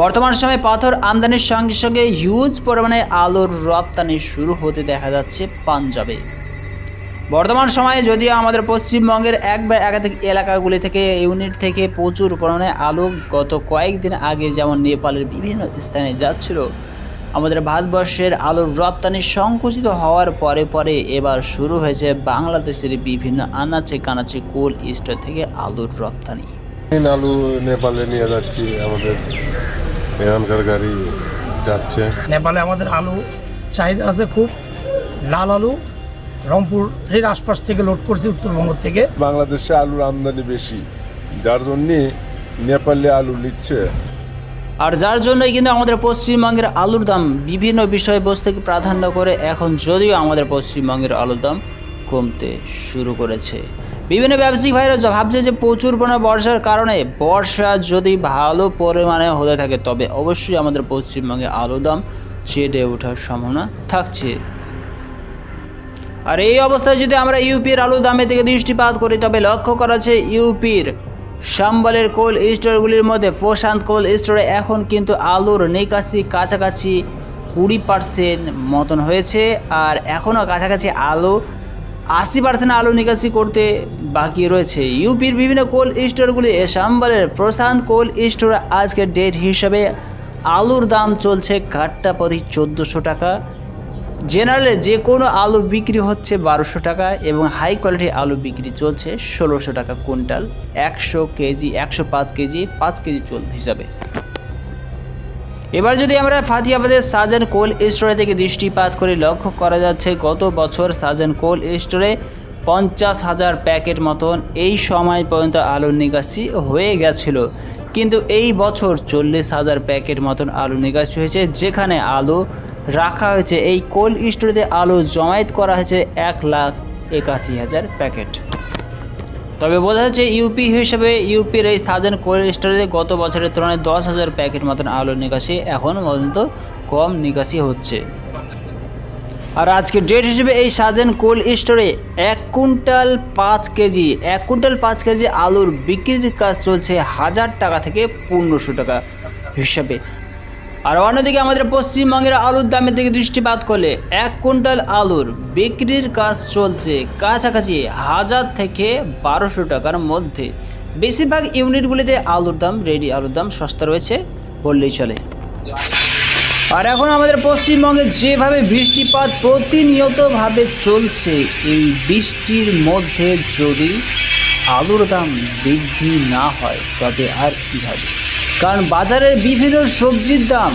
বর্তমান সময়ে পাথর আমদানির সঙ্গে সঙ্গে হিউজ পরিমাণে আলুর রপ্তানি শুরু হতে দেখা যাচ্ছে পাঞ্জাবে। বর্তমান সময়ে যদিও আমাদের পশ্চিমবঙ্গের এক বা একাধিক এলাকাগুলি থেকে ইউনিট থেকে প্রচুর পরিমাণে আলু গত কয়েকদিন আগে যেমন নেপালের বিভিন্ন স্থানে যাচ্ছিল, আমাদের ভারতবর্ষের আলুর রপ্তানি সংকুচিত হওয়ার পরে পরে এবার শুরু হয়েছে বাংলাদেশের বিভিন্ন আনাচে কানাচে কোল্ড স্টোর থেকে আলুর রপ্তানি। আলু নেপালে নিয়ে যাচ্ছি আমাদের এখানকার গাড়ি যাচ্ছে। নেপালে আমাদের আলু চাহিদা আছে খুব। লাল আলু রংপুরের আশপাশ থেকে লোড করছি উত্তরবঙ্গ থেকে। বাংলাদেশে আলুর আমদানি বেশি যার জন্যে নেপালে আলু নিচ্ছে। আর যার জন্যই কিন্তু আমাদের পশ্চিমবঙ্গের আলুর দাম বিভিন্ন বিষয়বস্তুকে প্রাধান্য করে এখন যদিও আমাদের পশ্চিমবঙ্গের আলুর দাম কমতে শুরু করেছে। বিভিন্ন ব্যবসায়িক ভাইরা ভাবছে যে প্রচুর পরিমাণে বর্ষার কারণে বর্ষা যদি ভালো পরিমাণে হতে থাকে, তবে অবশ্যই আমাদের পশ্চিমবঙ্গে আলুর দাম চেটে ওঠার সম্ভাবনা থাকছে। আর এই অবস্থায় যদি আমরা ইউপির আলু দামের দিকে দৃষ্টিপাত করি, তবে লক্ষ্য করা আছে ইউপির সাম্বলের কোল্ড স্টোরগুলির মধ্যে প্রশান্ত কোল্ড স্টোরে এখন কিন্তু আলুর নিকাশি কাছাকাছি কুড়ি পার্সেন্ট মতন হয়েছে, আর এখনও কাছাকাছি আলু আশি পার্সেন্ট আলু নিকাশি করতে বাকি রয়েছে। ইউপির বিভিন্ন কোল্ড স্টোরগুলি সম্বলের প্রশান্ত কোল্ড স্টোরে আজকের ডেট হিসাবে আলুর দাম চলছে কাঠটা প্রতি চোদ্দোশো টাকা। জেনারেলে যে কোনো আলু বিক্রি হচ্ছে বারোশো টাকা এবং হাই কোয়ালিটি আলু বিক্রি চলছে ষোলোশো টাকা কুইন্টাল। একশো কেজি, একশো পাঁচ কেজি পাঁচ কেজি চলতে হিসাবে। এবার যদি আমরা ফাতিয়াবাদের সাজান কোল স্টোরে থেকে দৃষ্টিপাত করে লক্ষ্য করা যাচ্ছে, গত বছর সাজান কোল স্টোরে পঞ্চাশ হাজার প্যাকেট মতন এই সময় পর্যন্ত আলুর নিকাশি হয়ে গেছিল। কিন্তু এই বছর চল্লিশ হাজার প্যাকেট মতন আলু নিকাশি হয়েছে, যেখানে আলু রাখা হয়েছে। এই কোল্ড স্টোরেতে আলু জমায়েত করা হয়েছে এক লাখ একাশি হাজার প্যাকেট। তবে বোঝা যাচ্ছে ইউপি হিসেবে ইউপির এই সাজেন কোল্ড স্টোরে গত বছরের তুলনায় দশ হাজার প্যাকেট মতন আলুর নিকাশি এখন পর্যন্ত কম নিকাশি হচ্ছে। আর আজকে ডেট হিসেবে এই সাজেন কোল্ড স্টোরে এক কুইন্টাল পাঁচ কেজি, এক কুইন্টাল পাঁচ কেজি আলুর বিক্রির কাজ চলছে হাজার টাকা থেকে পনেরোশো টাকা হিসাবে। আর অন্যদিকে আমাদের পশ্চিমবঙ্গের আলুর দামের দিকে দৃষ্টিপাত করলে এক কুইন্টাল আলুর বিক্রির কাজ চলছে কাছাকাছি হাজার থেকে বারোশো টাকার মধ্যে। বেশিরভাগ ইউনিটগুলিতে আলুর দাম রেডি, আলুর দাম সস্তা রয়েছে বললেই চলে। আর এখন আমাদের পশ্চিমবঙ্গে যেভাবে বৃষ্টিপাত প্রতিনিয়তভাবে চলছে, এই বৃষ্টির মধ্যে যদি আলুর দাম বৃদ্ধি না হয়, তবে আর কী হবে? কারণ বাজারের বিভিন্ন সবজির দাম,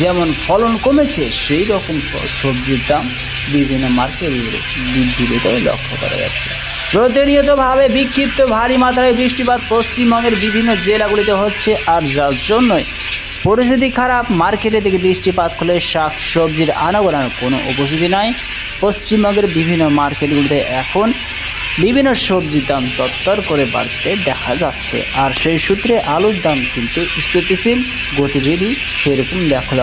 যেমন ফলন কমেছে সেই রকম সবজির দাম বিভিন্ন মার্কেটে বৃদ্ধি পেতে লক্ষ্য করা যাচ্ছে। প্রতিনিয়তভাবে বিক্ষিপ্ত ভারী মাত্রায় বৃষ্টিপাত পশ্চিমবঙ্গের বিভিন্ন জেলাগুলিতে হচ্ছে আর যার জন্যই পরিস্থিতি খারাপ। মার্কেটে থেকে বৃষ্টিপাত করলে শাক সবজির আনাগোনার কোনো উপস্থিতি নাই। পশ্চিমবঙ্গের বিভিন্ন মার্কেটগুলিতে এখন বিভিন্ন সবজির দাম তত্তর করে বাড়তে দেখা যাচ্ছে। আর সেই সূত্রে আলুর দাম কিন্তু স্থিতিশীল, গতিবিধি সেরকম দেখা